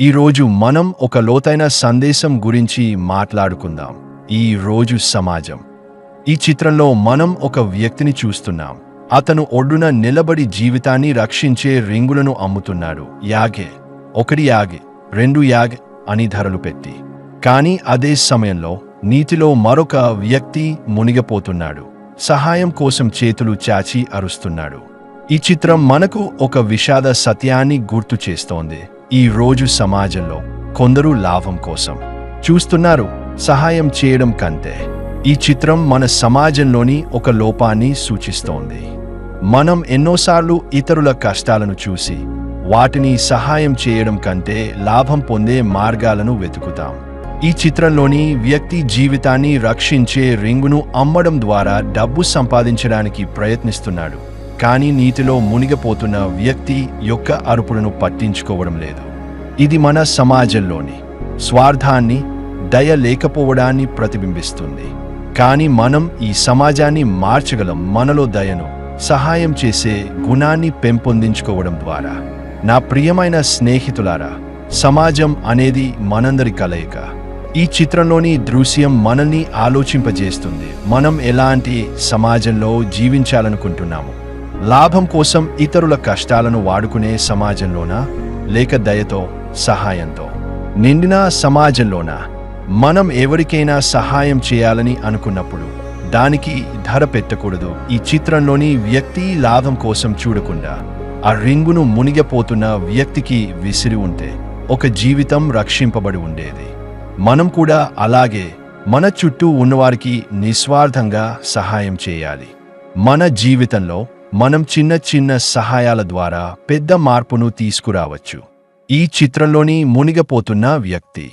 ఈరోజు మనం ఒక లోతైన సందేశం గురించి మాట్లాడుకుందాం. ఈ రోజు సమాజం. ఈ చిత్రంలో మనం ఒక వ్యక్తిని చూస్తున్నాం. అతను ఒడ్డున నిలబడి జీవితాన్ని రక్షించే రింగులను అమ్ముతున్నాడు. యాగే. ఒకటి యాగే. రెండు యాగ్ అని ధరలు పెట్టి. కానీ అదే సమయంలో నీటిలో మరొక వ్యక్తి మునిగిపోతున్నాడు. సహాయం కోసం చేతులు చాచి అరుస్తున్నాడు. ఈ చిత్రం మనకు ఒక విషాద సత్యాన్ని గుర్తు చేస్తోంది. ఈ రోజు సమాజంలో కొందరు లాభం కోసం చూస్తున్నారు సహాయం చేయడం కంటే. ఈ చిత్రం మన సమాజంలోని ఒక లోపాన్ని సూచిస్తోంది. మనం ఎన్నోసార్లు ఇతరుల కష్టాలను చూసి వాటిని సహాయం చేయడం కంటే లాభం పొందే మార్గాలను వెతుకుతాం. ఈ చిత్రంలోని వ్యక్తి జీవితాన్ని రక్షించే రింగును అమ్మడం ద్వారా డబ్బు సంపాదించడానికి ప్రయత్నిస్తున్నాడు. కానీ నీటిలో మునిగిపోతున్న వ్యక్తి యొక్క అరుపులను పట్టించుకోవడం లేదు. ఇది మన సమాజంలోని స్వార్థాన్ని దయ లేకపోవడాన్ని ప్రతిబింబిస్తుంది. కానీ మనం ఈ సమాజాన్ని మార్చగలం మనలో దయను సహాయం చేసే గుణాన్ని పెంపొందించుకోవడం ద్వారా. నా ప్రియమైన స్నేహితులారా సమాజం అనేది మనందరి కలయిక. ఈ చిత్రంలోని దృశ్యం మనల్ని ఆలోచింపజేస్తుంది. మనం ఎలాంటి సమాజంలో జీవించాలనుకుంటున్నాము? లాభం కోసం ఇతరుల కష్టాలను వాడుకునే సమాజంలోనా? లేక దయతో సహాయంతో? నిండిన సమాజంలోనా? మనం ఎవరికైనా సహాయం చేయాలని అనుకున్నప్పుడు దానికి ధర పెట్టకూడదు. ఈ చిత్రంలోని వ్యక్తి లాభం కోసం చూడకుండా ఆ రింగును మునిగిపోతున్న వ్యక్తికి విసిరి ఉంటే ఒక జీవితం రక్షింపబడి ఉండేది. మనం కూడా అలాగే మన చుట్టూ ఉన్నవారికి నిస్వార్థంగా సహాయం చేయాలి. మన జీవితంలో మనం చిన్న చిన్న సహాయాల ద్వారా పెద్ద మార్పును తీసుకురావచ్చు. ఈ చిత్రంలోని మునిగిపోతున్న వ్యక్తి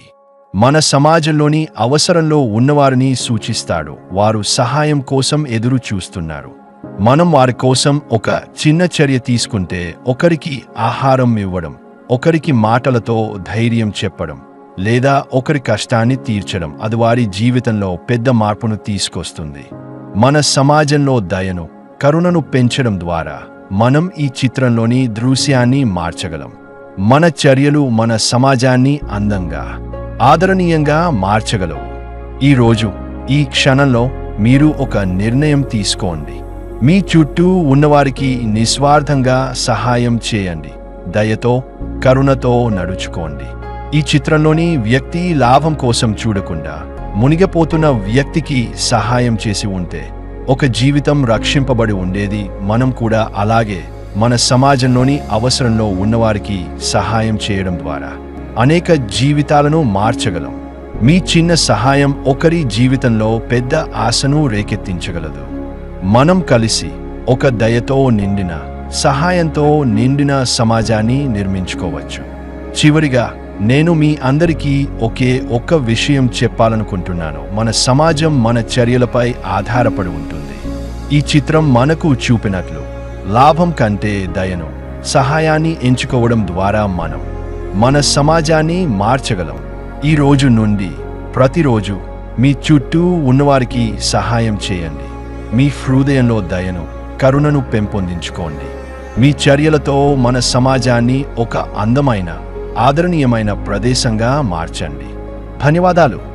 మన సమాజంలోని అవసరంలో ఉన్నవారిని సూచిస్తాడు. వారు సహాయం కోసం ఎదురు చూస్తున్నారు. మనం వారి కోసం ఒక చిన్న చర్య తీసుకుంటే ఒకరికి ఆహారం ఇవ్వడం ఒకరికి మాటలతో ధైర్యం చెప్పడం లేదా ఒకరి కష్టాన్ని తీర్చడం అది వారి జీవితంలో పెద్ద మార్పును తీసుకొస్తుంది. మన సమాజంలో దయను కరుణను పెంచడం ద్వారా మనం ఈ చిత్రంలోని దృశ్యాన్ని మార్చగలం. మన చర్యలు మన సమాజాన్ని అందంగా ఆదరణీయంగా మార్చగలవు. ఈరోజు ఈ క్షణంలో మీరు ఒక నిర్ణయం తీసుకోండి. మీ చుట్టూ ఉన్నవారికి నిస్వార్థంగా సహాయం చేయండి. దయతో కరుణతో నడుచుకోండి. ఈ చిత్రంలోని వ్యక్తి లాభం కోసం చూడకుండా మునిగిపోతున్న వ్యక్తికి సహాయం చేసి ఉంటే ఒక జీవితం రక్షింపబడి ఉండేది. మనం కూడా అలాగే మన సమాజంలోని అవసరంలో ఉన్నవారికి సహాయం చేయడం ద్వారా. అనేక జీవితాలను మార్చగలం. మీ చిన్న సహాయం ఒకరి జీవితంలో పెద్ద ఆశను రేకెత్తించగలదు. మనం కలిసి ఒక దయతో నిండిన సహాయంతో నిండిన సమాజాన్ని నిర్మించుకోవచ్చు. చివరిగా నేను మీ అందరికీ ఒకే ఒక్క విషయం చెప్పాలనుకుంటున్నాను. మన సమాజం మన చర్యలపై ఆధారపడి ఉంటుంది. ఈ చిత్రం మనకు చూపినట్లు లాభం కంటే దయను సహాయాన్ని ఎంచుకోవడం ద్వారా మనం మన సమాజాన్ని మార్చగలం. ఈ రోజు నుండి ప్రతిరోజు మీ చుట్టూ ఉన్నవారికి సహాయం చేయండి. మీ హృదయంలో దయను కరుణను పెంపొందించుకోండి. మీ చర్యలతో మన సమాజాన్ని ఒక అందమైన ఆదరణీయమైన ప్రదేశంగా మార్చండి. ధన్యవాదాలు.